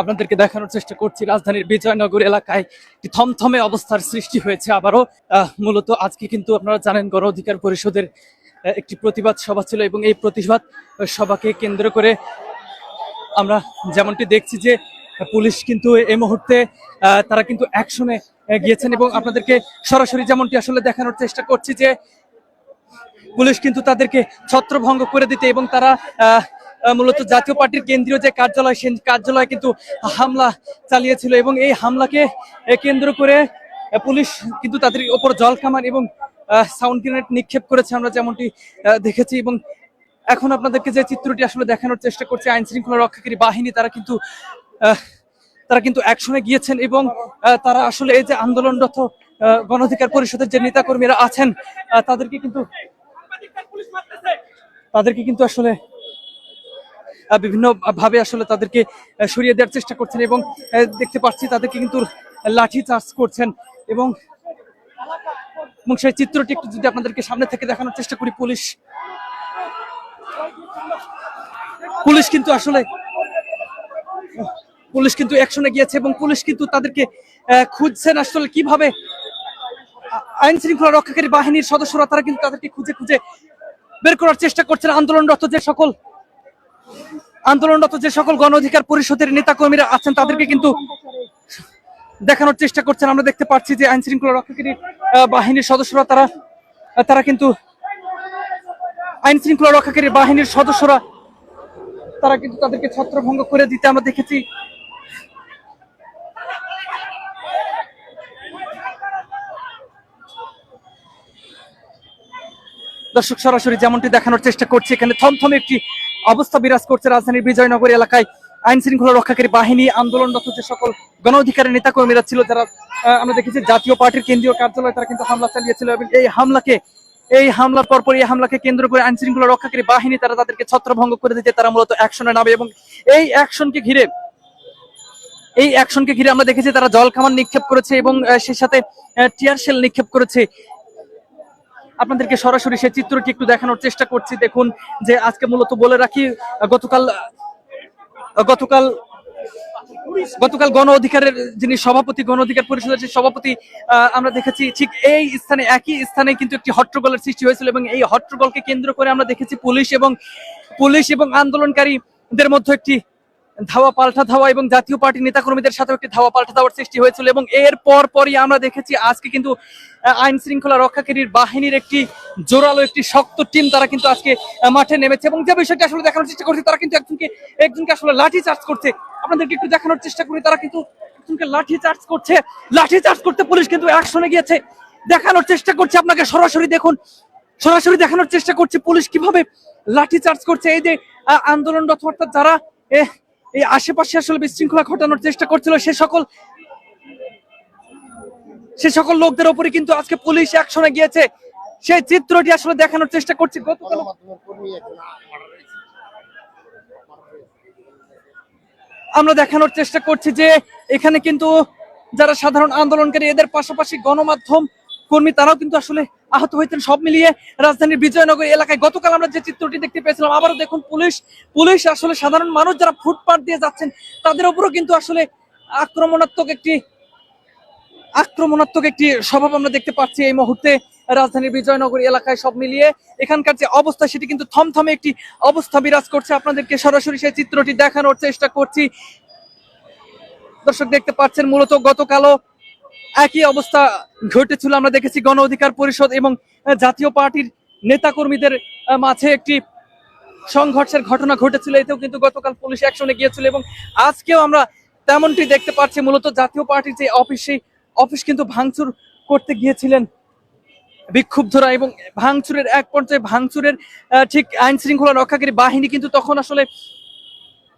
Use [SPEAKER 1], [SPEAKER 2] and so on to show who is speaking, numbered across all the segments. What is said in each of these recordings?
[SPEAKER 1] আপনাদেরকে দেখানোর চেষ্টা করছি, রাজধানীর বিজয়নগর এলাকায় একটি থমথমে অবস্থার সৃষ্টি হয়েছে আবারও। মূলত আজকে কিন্তু আপনারা জানেন, গণ অধিকার পরিষদের একটি প্রতিবাদ সভা ছিল এবং এই প্রতিবাদ সভাকে কেন্দ্র করে আমরা যেমনটি দেখছি যে পুলিশ কিন্তু এই মুহূর্তে তারা কিন্তু অ্যাকশনে গিয়েছেন এবং আপনাদেরকে সরাসরি যেমনটি আসলে দেখানোর চেষ্টা করছি যে পুলিশ কিন্তু তাদেরকে ছত্রভঙ্গ করে দিতে এবং তারা মূলত জাতীয় পার্টির কেন্দ্রীয় যে কার্যালয় সেই কার্যালয়ে কিন্তু হামলা চালিয়েছিল এবং এই হামলাকে কেন্দ্র করে পুলিশ কিন্তু তাদের ওপর জল কামান এবং সাউন্ড গ্রেনেড নিক্ষেপ করেছে আমরা যেমনটি দেখেছি এবং এখন আপনাদেরকে যে চিত্রটি আসলে দেখানোর চেষ্টা করছে আইন শৃঙ্খলা রক্ষাকারী বাহিনী তারা কিন্তু তারা কিন্তু অ্যাকশনে গিয়েছেন এবং তারা আসলে এই যে আন্দোলনরত আহ, গণ অধিকার পরিষদের যে নেতাকর্মীরা আছেন তাদেরকে কিন্তু তাদেরকে কিন্তু আসলে বিভিন্ন ভাবে আসলে তাদেরকে সরিয়ে দেওয়ার চেষ্টা করছেন এবং দেখতে পাচ্ছি তাদেরকে কিন্তু লাঠি চার্জ করছেন এবং এবং সেই চিত্রটি একটু যদি আপনাদেরকে সামনে থেকে দেখানোর চেষ্টা করি, পুলিশ। পুলিশ কিন্তু আসলে, পুলিশ কিন্তু অ্যাকশনে গিয়েছে এবং পুলিশ কিন্তু তাদেরকে খুঁজছেন আসলে কীভাবে আইন শৃঙ্খলা রক্ষাকারী বাহিনীর সদস্যরা তারা কিন্তু তাদেরকে খুঁজে খুঁজে বের করার চেষ্টা করছেন। আন্দোলনরত যে সকল আন্দোলনরত যে সকল গণ অধিকার পরিষদের নেতা কর্মীরা আছেন, তাদেরকে কিন্তু দেখানোর চেষ্টা করছেন। আমরা দেখতে পাচ্ছি যে আইন শৃঙ্খলা রক্ষাকারী বাহিনীর সদস্যরা, তারা তারা কিন্তু আইন শৃঙ্খলা রক্ষাকারী বাহিনীর সদস্যরা, তারা কিন্তু তাদেরকে ছত্রভঙ্গ করে দিতে আমরা দেখেছি। দর্শক, সরাসরি যেমনটি দেখানোর চেষ্টা করছি, এখানে থমথমে একটি অবস্থা বিরাজ করছে রাজধানীর বিজয়নগর এলাকায়। আইন শৃঙ্খলা রক্ষাকারী বাহিনী আন্দোলনরত যে সকল গণ অধিকারের নেতাকর্মীরা ছিল, যারা আমরা দেখেছি জাতীয় পার্টির কেন্দ্রীয় কার্যালয়ে তারা কিন্তু হামলা চালিয়েছিল এবং এই হামলাকে, এই হামলার পরপর এই হামলাকে কেন্দ্র করে আইন শৃঙ্খলা রক্ষাকারী বাহিনী তারা তাদেরকে ছত্রভঙ্গ করে দিতে তারা মূলত অ্যাকশনে নামে এবং এই অ্যাকশনকে ঘিরে, এই অ্যাকশনকে ঘিরে আমরা দেখেছি তারা জল কামান নিক্ষেপ করেছে এবং সেই সাথে টিয়ার শেল নিক্ষেপ করেছে। আপনাদেরকে সরাসরি সেই চিত্রটি একটু দেখানোর চেষ্টা করছি। দেখুন যে আজকে মূলত বলে রাখি, গতকাল গতকাল গতকাল গণ অধিকারের যিনি সভাপতি, গণ অধিকার পরিষদের যে সভাপতি আমরা দেখেছি ঠিক এই স্থানে, একই স্থানে কিন্তু একটি হট্টগোলের সৃষ্টি হয়েছিল এবং এই হট্টগোলকে কেন্দ্র করে আমরা দেখেছি পুলিশ এবং পুলিশ এবং আন্দোলনকারীদের মধ্যে একটি ধাওয়া পাল্টা ধাওয়া এবং জাতীয় পার্টি নেতাকর্মীদের সাথে একটি ধাওয়া পাল্টা ধাওয়ার সৃষ্টি হয়েছিল এবং এর পর পরই আমরা দেখেছি আজকে কিন্তু আইন শৃঙ্খলা রক্ষাকারীর বাহিনীর একটি জোরালো, একটি শক্ত টিম তারা কিন্তু আজকে মাঠে নেমেছে এবং যে বিষয়টি আসলে দেখানোর চেষ্টা করছে, তারা কিন্তু একজনকে একজনকে আসলে লাঠি চার্জ করছে। আপনাদেরকে একটু দেখানোর চেষ্টা করি, তারা কিন্তু একজনকে লাঠি চার্জ করছে। লাঠি চার্জ করতে পুলিশ কিন্তু অ্যাকশনে গিয়েছে। দেখানোর চেষ্টা করছে আপনাকে সরাসরি দেখুন। সরাসরি দেখানোর চেষ্টা করছে পুলিশ কীভাবে লাঠি চার্জ করছে। এই যে আন্দোলনরত অর্থাৎ যারা এই আশেপাশে আসলে বিশৃঙ্খলা ঘটানোর চেষ্টা করছিল সে সকল সে সকল লোকদের উপরে কিন্তু আজকে পুলিশ অ্যাকশনে গিয়েছে। সেই চিত্রটি আসলে দেখানোর চেষ্টা করছি। গতকাল আমরা দেখানোর চেষ্টা করছি যে এখানে কিন্তু যারা সাধারণ আন্দোলনকারী, এদের পাশাপাশি গণমাধ্যম কর্মী, তারাও কিন্তু আসলে আহত হয়েছেন সব মিলিয়ে রাজধানীর বিজয়নগর এলাকায়। গতকাল আমরা যে চিত্রটি দেখতে পেয়েছিলাম, আবারও দেখুন পুলিশ। পুলিশ আসলে সাধারণ মানুষ যারা ফুটপাথ দিয়ে যাচ্ছেন, তাদের উপরও কিন্তু আসলে আক্রমণাত্মক একটি আক্রমণাত্মক একটি স্বভাব আমরা দেখতে পাচ্ছি এই মুহূর্তে রাজধানীর বিজয়নগর এলাকায় সব মিলিয়ে। এখানকার যে অবস্থা, সেটি কিন্তু থমথমে একটি অবস্থা বিরাজ করছে। আপনাদেরকে সরাসরি সেই চিত্রটি দেখানোর চেষ্টা করছি। দর্শক দেখতে পাচ্ছেন, মূলত গতকালও একই অবস্থা ঘটেছিল। আমরা দেখেছি গণ অধিকার পরিষদ এবং জাতীয় পার্টির নেতাকর্মীদের মাঝে একটি সংঘর্ষের ঘটনা ঘটেছিল। এতেও কিন্তু গতকাল পুলিশ অ্যাকশনে গিয়েছিল এবং আজকেও আমরা তেমনটি দেখতে পাচ্ছি। মূলত জাতীয় পার্টির যে অফিস, সেই অফিস কিন্তু ভাঙচুর করতে গিয়েছিলেন বিক্ষুব্ধরা এবং ভাঙচুরের এক পর্যায়ে ভাঙচুরের ঠিক আইন শৃঙ্খলা রক্ষাকারী বাহিনী কিন্তু তখন আসলে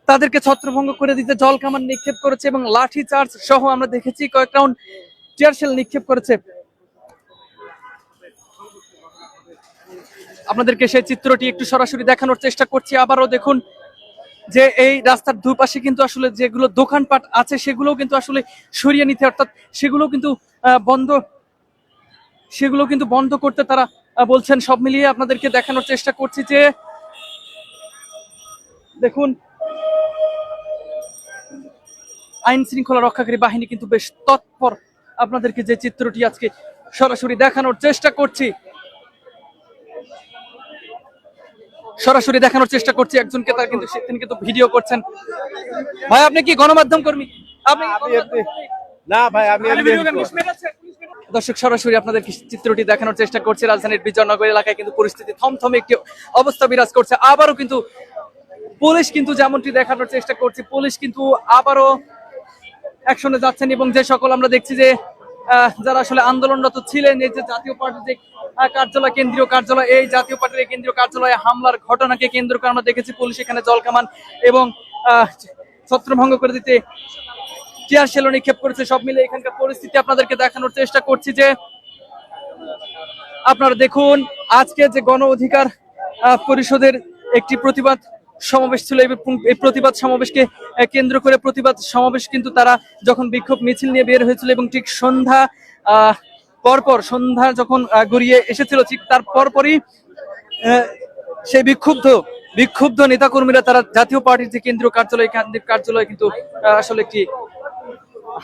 [SPEAKER 1] তাদেরকে ছত্রভঙ্গ করে দিতে জল কামান নিক্ষেপ করেছে এবং লাঠি চার্জ সহ আমরা দেখেছি কয়েক রাউন্ড টিয়ারশেল নিক্ষেপ করেছে। আপনাদেরকে সেই চিত্রটি একটু সরাসরি দেখানোর চেষ্টা করছি। আবারও দেখুন যে এই রাস্তার দুপাশে কিন্তু আসলে যেগুলো দোকানপাট আছে সেগুলো কিন্তু আসলে সরিয়ে নিতে অর্থাৎ সেগুলো কিন্তু বন্ধ সেগুলো কিন্তু বন্ধ করতে তারা বলছেন। সব মিলিয়ে আপনাদেরকে দেখানোর চেষ্টা করছি যে, দেখুন, আইন শৃঙ্খলা রক্ষাকারী বাহিনী কিন্তু বেশ তৎপর আপনাদেরকে যে চিত্রটি আজকে সরাসরি দেখানোর চেষ্টা করছি। সরাসরি দেখানোর চেষ্টা করছি একজনকে তার কিন্তু তিনি কিন্তু ভিডিও করছেন। ভাই আপনি কি গণমাধ্যম কর্মী? আপনি?
[SPEAKER 2] না ভাই আমি।
[SPEAKER 1] দর্শক সরাসরি আপনাদের চিত্রটি দেখানোর চেষ্টা করছি। রাজধানীর বিজয়নগর এলাকায় কিন্তু পরিস্থিতি থমথমে একটি অবস্থা বিরাজ করছে। আবারও কিন্তু পুলিশ কিন্তু যেমনটি দেখানোর চেষ্টা করছে পুলিশ কিন্তু আবারও অ্যাকশনে যাচ্ছেন এবং যে সকল আমরা দেখছি যে যারা আসলে আন্দোলনরত ছিলেন, এই যে জাতীয় পার্টির যে কার্যালয়, কেন্দ্রীয় কার্যালয়, এই জাতীয় পার্টির কেন্দ্রীয় কার্যালয়ে হামলার ঘটনাকে কেন্দ্র করে আমরা দেখেছি পুলিশ এখানে জলকামান এবং ছত্রভঙ্গ করে দিতে চেয়ার শেলো নিক্ষেপ করেছে। সব মিলে এখানকার পরিস্থিতি আপনাদেরকে দেখানোর চেষ্টা করছি যে, আপনারা দেখুন, আজকে যে গণ অধিকার পরিষদের একটি প্রতিবাদ সমাবেশ ছিল। এই এই প্রতিবাদ সমাবেশকে কেন্দ্র করে প্রতিবাদ সমাবেশ কিন্তু তারা যখন বিক্ষোভ মিছিল নিয়ে বের হয়েছিল এবং ঠিক সন্ধ্যা পরপর সন্ধ্যা যখন গড়িয়ে এসেছিল, ঠিক তার পরপরই সেই বিক্ষুব্ধ বিক্ষুব্ধ নেতাকর্মীরা তারা জাতীয় পার্টির যে কেন্দ্রীয় কার্যালয় কার্যালয় কিন্তু আসলে একটি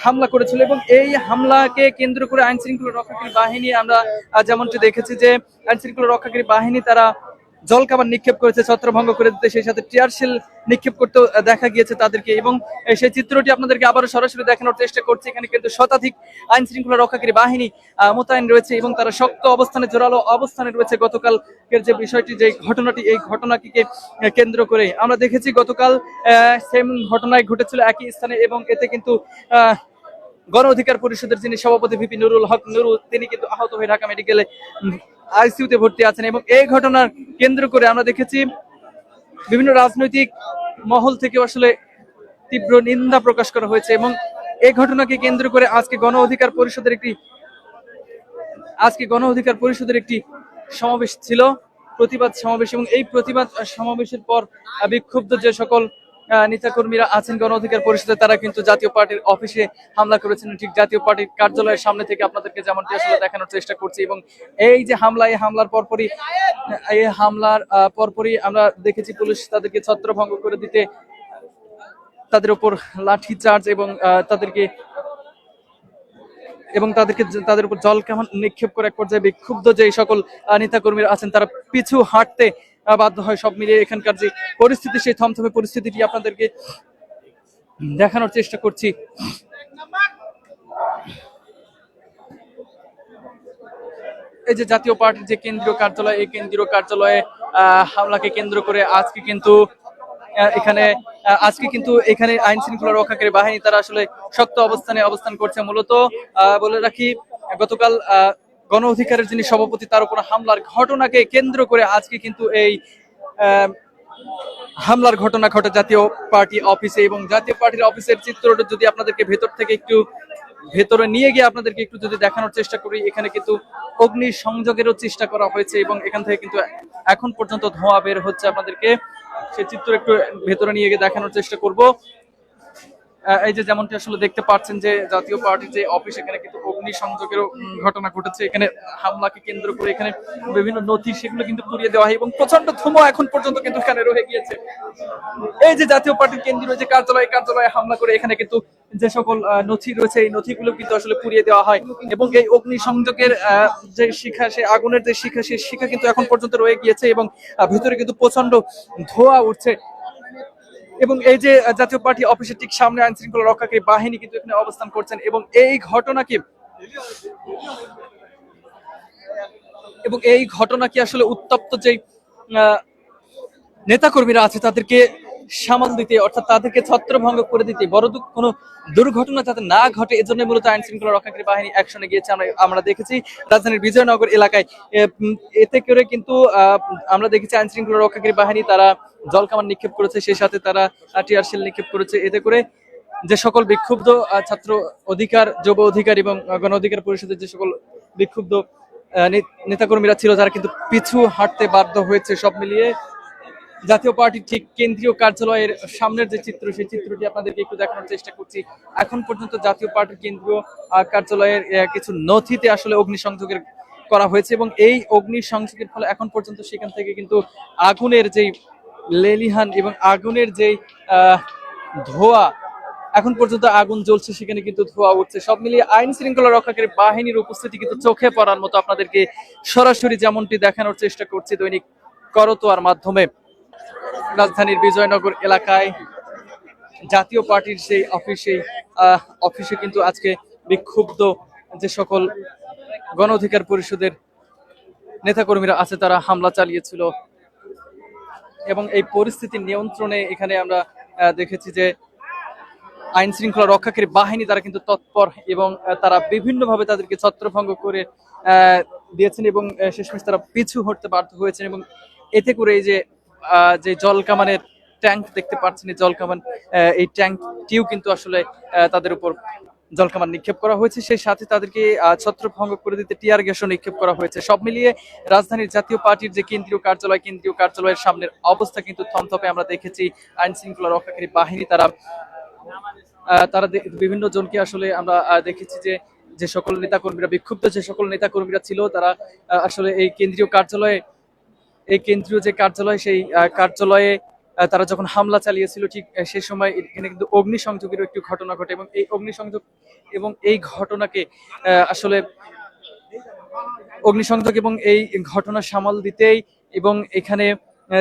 [SPEAKER 1] হামলা করেছিল এবং এই হামলাকে কেন্দ্র করে আইন শৃঙ্খলা রক্ষাকারী বাহিনী আমরা যেমনটি দেখেছি যে আইন শৃঙ্খলা রক্ষাকারী বাহিনী তারা জলকামান নিক্ষেপ করেছে, ছত্রভঙ্গ করে দিতে, সেই সাথে টিয়ারশেল নিক্ষেপ করতে দেখা গিয়েছে তাদেরকে এবং সেই চিত্রটি আপনাদেরকে আবারও সরাসরি দেখানোর চেষ্টা করছি। এখানে কিন্তু শতাধিক আইন শৃঙ্খলা রক্ষাকারী বাহিনী মোতায়েন রয়েছে এবং তারা শক্ত অবস্থানে, জোরালো অবস্থানে রয়েছে। গতকালকের যে বিষয়টি, যে ঘটনাটি, এই ঘটনাটিকে কেন্দ্র করে আমরা দেখেছি গতকাল সেম ঘটনায় ঘটেছিল একই স্থানে এবং এতে কিন্তু গণ অধিকার পরিষদের যিনি সভাপতি ভিপি নুরুল হক নুরু, তিনি কিন্তু আহত হয়ে ঢাকা মেডিকেলে আইসিইউতে ভর্তি আছেন এবং এই ঘটনার কেন্দ্র করে আমরা দেখেছি বিভিন্ন রাজনৈতিক মহল থেকে আসলে তীব্র নিন্দা প্রকাশ করা হয়েছে এবং এই ঘটনাকে কেন্দ্র করে আজকে গণ অধিকার পরিষদের একটি আজকে গণ অধিকার পরিষদের একটি সমাবেশ ছিল, প্রতিবাদ সমাবেশ এবং এই প্রতিবাদ সমাবেশের পর বিক্ষুব্ধ যে সকল নেতাকর্মীরা আছেন, গণ অধিকার পরিষদে, তারা কিন্তু জাতীয় পার্টির অফিসে হামলা করেছেন। ঠিক জাতীয় পার্টির কার্যালয়ের সামনে থেকে আপনাদেরকে আসলে দেখানোর চেষ্টা করছি এবং এই যে হামলা, এই হামলার পরপরই, এই হামলার পরপরই আমরা দেখেছি পুলিশ তাদেরকে ছত্রভঙ্গ করে দিতে, তাদের উপর লাঠি চার্জ এবং তাদেরকে এবং তাদেরকে তাদের উপর জল কেমন নিক্ষেপ করে এক পর্যায়ে বিক্ষুব্ধ যে সকল নেতাকর্মীরা আছেন, তারা পিছু হাঁটতে বাধ্য হয় সব মিলিয়ে এখানকার যে পরিস্থিতি, সেই থমথমে পরিস্থিতিটি আপনাদেরকে দেখানোর চেষ্টা করছি। এই যে জাতীয় পার্টির যে কেন্দ্রীয় কার্যালয়, এই কেন্দ্রীয় কার্যালয়ে হামলাকে কেন্দ্র করে আজকে কিন্তু এখানে আজকে কিন্তু এখানে আইন শৃঙ্খলা রক্ষাকারী বাহিনী তারা আসলে শক্ত অবস্থানে অবস্থান করছে মূলত। বলে রাখি, গতকাল গণ অধিকারের যিনি সভাপতি, তার উপর হামলার ঘটনাকে কেন্দ্র করে আজকে কিন্তু এই হামলার ঘটনা ঘটে। জাতীয় পার্টি অফিসে এবং জাতীয় পার্টির অফিসের চিত্রটা যদি আপনাদেরকে ভেতর থেকে একটু, ভেতরে নিয়ে গিয়ে আপনাদেরকে একটু যদি দেখানোর চেষ্টা করি, এখানে কিন্তু অগ্নি সংযোগেরও চেষ্টা করা হয়েছে এবং এখান থেকে কিন্তু এখন পর্যন্ত ধোঁয়া বের হচ্ছে আপনাদেরকে। সে চিত্র একটু ভেতরে নিয়ে গিয়ে দেখানোর চেষ্টা করব। এই যে যেমনটি আসলে দেখতে পাচ্ছেন যে জাতীয় পার্টির যে অফিস, এখানে কিন্তু অগ্নি সংযোগেরও ঘটনা ঘটেছে। এখানে হামলাকে কেন্দ্র করে এখানে বিভিন্ন নথি, সেগুলো কিন্তু পুড়িয়ে দেওয়া হয় এবং প্রচণ্ড ধুমো এখন পর্যন্ত কিন্তু এখানে রয়ে গিয়েছে। এই যে জাতীয় পার্টির কেন্দ্রীয় যে কার্যালয়, কার্যালয়ে হামলা করে এখানে কিন্তু যে সকল নথি রয়েছে, এই নথিগুলো কিন্তু আসলে পুড়িয়ে দেওয়া হয় এবং এই অগ্নি সংযোগের যে শিখা, সে আগুনের যে শিখা সেই শিখা কিন্তু এখন পর্যন্ত রয়ে গিয়েছে এবং ভিতরে কিন্তু প্রচণ্ড ধোঁয়া উঠছে। এবং এই যে জাতীয় পার্টি অফিসের ঠিক সামনে আইন শৃঙ্খলা রক্ষাকারী বাহিনী কিন্তু এখানে অবস্থান করছেন এবং এই ঘটনাকে এবং এই ঘটনা কি আসলে উত্তপ্ত যে নেতাকর্মীরা আছে তাদেরকে সামাল দিতে, অর্থাৎ তাদেরকে ছত্রভঙ্গ করে দিতে। বড় কোনো দুর্ঘটনা যাতে না ঘটে, এজন্য মূলত আইন শৃঙ্খলা রক্ষাকারী বাহিনী অ্যাকশনে গিয়েছে। আমরা আমরা দেখেছি রাজধানীর বিজয়নগর এলাকায়। এতে করে কিন্তু আমরা দেখেছি আইন শৃঙ্খলা রক্ষাকারী বাহিনী, তারা জলকামান নিক্ষেপ করেছে, সেই সাথে তারা টিয়ার শেল নিক্ষেপ করেছে। এতে করে যে সকল বিক্ষুব্ধ ছাত্র অধিকার, যুব অধিকার এবং গণ অধিকার পরিষদের যে সকল বিক্ষুব্ধ নেতাকর্মীরা ছিল, তারা কিন্তু পিছু হাঁটতে বাধ্য হয়েছে সব মিলিয়ে। জাতীয় পার্টির ঠিক কেন্দ্রীয় কার্যালয়ের সামনের যে চিত্র, সেই চিত্রটি আপনাদেরকে একটু দেখানোর চেষ্টা করছি। এখন পর্যন্ত জাতীয় পার্টির কেন্দ্রীয় কার্যালয়ের কিছু নথিতে আসলে অগ্নিসংযোগের করা হয়েছে এবং এই অগ্নি সংযোগের ফলে এখন পর্যন্ত সেখান থেকে কিন্তু আগুনের যেই লেলিহান এবং আগুনের যেই ধোয়া, এখন পর্যন্ত আগুন জ্বলছে, সেখানে কিন্তু ধোঁয়া উঠছে। সব মিলিয়ে আইন শৃঙ্খলা রক্ষাকারী বাহিনীর উপস্থিতি কিন্তু চোখে পড়ার মতো আপনাদেরকে সরাসরি যেমনটি দেখানোর চেষ্টা করছি দৈনিক করতোয়ার মাধ্যমে। রাজধানীর বিজয়নগর এলাকায় জাতীয় পার্টির সেই অফিসে অফিসে কিন্তু আজকে বিক্ষুব্ধ যে সকল গণ অধিকার পরিষদের নেতাকর্মীরা আছে, তারা হামলা চালিয়েছিল। এবং এই পরিস্থিতি নিয়ন্ত্রণে এখানে আমরা দেখেছি যে আইন শৃঙ্খলা রক্ষাকারী বাহিনী তারা কিন্তু তৎপর এবং তারা বিভিন্নভাবে তাদেরকে ছত্রভঙ্গ করে দিয়েছেন এবং শেষমেশ তারা পিছু হটতে বাধ্য হয়েছেন এবং এতে করে এই যে যে জল কামানের ট্যাঙ্ক দেখতে পাচ্ছেন, এই জল কামান এই ট্যাঙ্কটিও কিন্তু আসলে তাদের উপর জল কামান নিক্ষেপ করা হয়েছে। সেই সাথে তাদেরকে ছত্রভঙ্গ করে দিতে টিয়ার গ্যাসও নিক্ষেপ করা হয়েছে। সব মিলিয়ে রাজধানীর জাতীয় পার্টির যে কেন্দ্রীয় কার্যালয়, কেন্দ্রীয় কার্যালয়ের সামনের অবস্থা কিন্তু থমথপে আমরা দেখেছি। আইন শৃঙ্খলা রক্ষাকারী বাহিনী, তারা তারা বিভিন্ন জনকে আসলে আমরা দেখেছি যে যে সকল নেতাকর্মীরা, বিক্ষুব্ধ যে সকল নেতাকর্মীরা ছিল, তারা আসলে এই কেন্দ্রীয় কার্যালয়ে এই কেন্দ্রীয় যে কার্যালয়, সেই কার্যালয়ে তারা যখন হামলা চালিয়েছিল, ঠিক সেই সময় এখানে কিন্তু অগ্নিসংযোগেরও একটি ঘটনা ঘটে এবং এই অগ্নিসংযোগ এবং এই ঘটনাকে আসলে অগ্নিসংযোগ এবং এই ঘটনা সামাল দিতেই এবং এখানে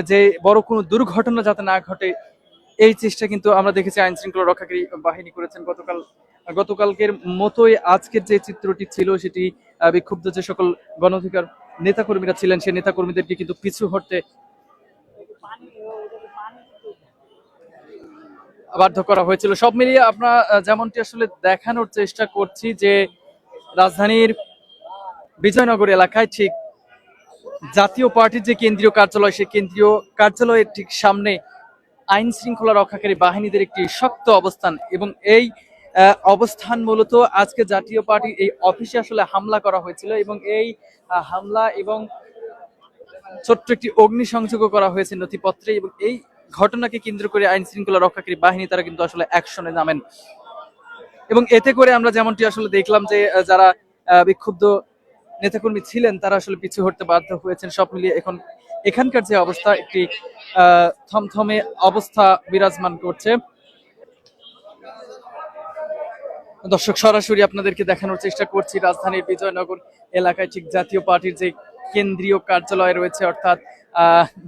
[SPEAKER 1] যে বড় কোনো দুর্ঘটনা যাতে না ঘটে, এই চেষ্টা কিন্তু আমরা দেখেছি আইন শৃঙ্খলা রক্ষাকারী বাহিনী করেছেন। গতকাল গতকালকের মতোই আজকের যে চিত্রটি ছিল, সেটি বিক্ষুব্ধ যে সকল গণ অধিকার নেতাকর্মীরা ছিলেন, সেই নেতাকর্মীদেরকে কিন্তু পিছু হটতে বাধ্য করা হয়েছিল। সব মিলিয়ে আপনার যেমনটি আসলে দেখানোর চেষ্টা করছি যে রাজধানীর বিজয়নগর এলাকায় ঠিক জাতীয় পার্টির যে কেন্দ্রীয় কার্যালয়, সেই কেন্দ্রীয় কার্যালয়ের ঠিক সামনে আইন শৃঙ্খলা রক্ষাকারী বাহিনীদের একটি শক্ত অবস্থান এবং এই অবস্থান মূলত আজকে জাতীয় পার্টি এই অফিসে আসলে হামলা করা হয়েছিল এবং এই হামলা এবং ছোট্ট একটি অগ্নিসংযোগও করা হয়েছে নথিপত্রে এবং এই ঘটনাকে কেন্দ্র করে আইন শৃঙ্খলা রক্ষাকারী বাহিনী তারা কিন্তু আসলে অ্যাকশনে নামেন। এবং এতে করে আমরা যেমনটি আসলে দেখলাম যে যারা বিক্ষুব্ধ নেতাকর্মী ছিলেন তারা আসলে পিছু হটতে বাধ্য হয়েছেন। সব মিলিয়ে এখন এখানকার যে অবস্থা, একটি থমথমে অবস্থা বিরাজমান করছে। দর্শক, সরাসরি আপনাদেরকে দেখানোর চেষ্টা করছি রাজধানীর বিজয়নগর এলাকায় ঠিক জাতীয় পার্টির যে কেন্দ্রীয় কার্যালয় রয়েছে, অর্থাৎ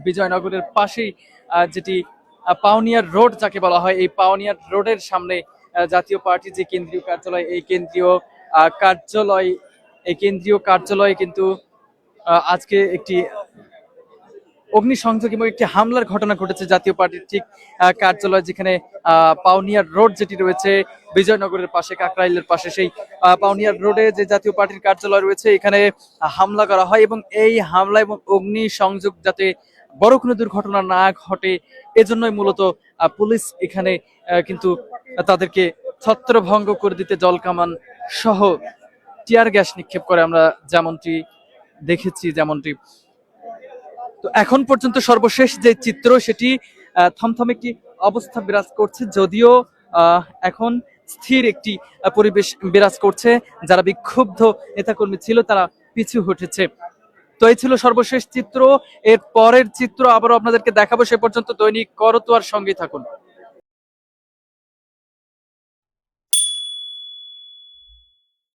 [SPEAKER 1] বিজয়নগরের পাশেই যেটি পাওনিয়ার রোড যাকে বলা হয়, এই পাওনিয়ার রোডের সামনে জাতীয় পার্টির যে কেন্দ্রীয় কার্যালয়, এই কেন্দ্রীয় কার্যালয়, এই কেন্দ্রীয় কার্যালয়ে কিন্তু আজকে একটি অগ্নিসংযোগ এবং একটি হামলার ঘটনা ঘটেছে জাতীয় পার্টির ঠিক কার্যালয় যেখানে পাউনিয়ার রোড যেটি রয়েছে, বিজয়নগরের পাশে, কাকরাইলের পাশে, সেই পাউনিয়ার রোডে যে জাতীয় পার্টির কার্যালয় রয়েছে, এখানে হামলা করা হয় এবং এই হামলা এবং অগ্নি সংযোগ যাতে বড় কোনো দুর্ঘটনা না ঘটে, এজন্যই মূলত পুলিশ এখানে কিন্তু তাদেরকে ছত্রভঙ্গ করে দিতে জল কামান সহ টিয়ার গ্যাস নিক্ষেপ করে। আমরা যেমনটি দেখেছি, যেমনটি তো এখন পর্যন্ত সর্বশেষ যে চিত্র, সেটি থমথম একটি অবস্থা বিরাজ করছে, যদিও এখন স্থির একটি পরিবেশ বিরাজ করছে। যারা বিক্ষুব্ধ নেতাকর্মী ছিল, তারা পিছু হটেছে। তো এই ছিল সর্বশেষ চিত্র। এর পরের চিত্র আবারও আপনাদেরকে দেখাবো, সে পর্যন্ত দৈনিক করতোয়ার সঙ্গে থাকুন।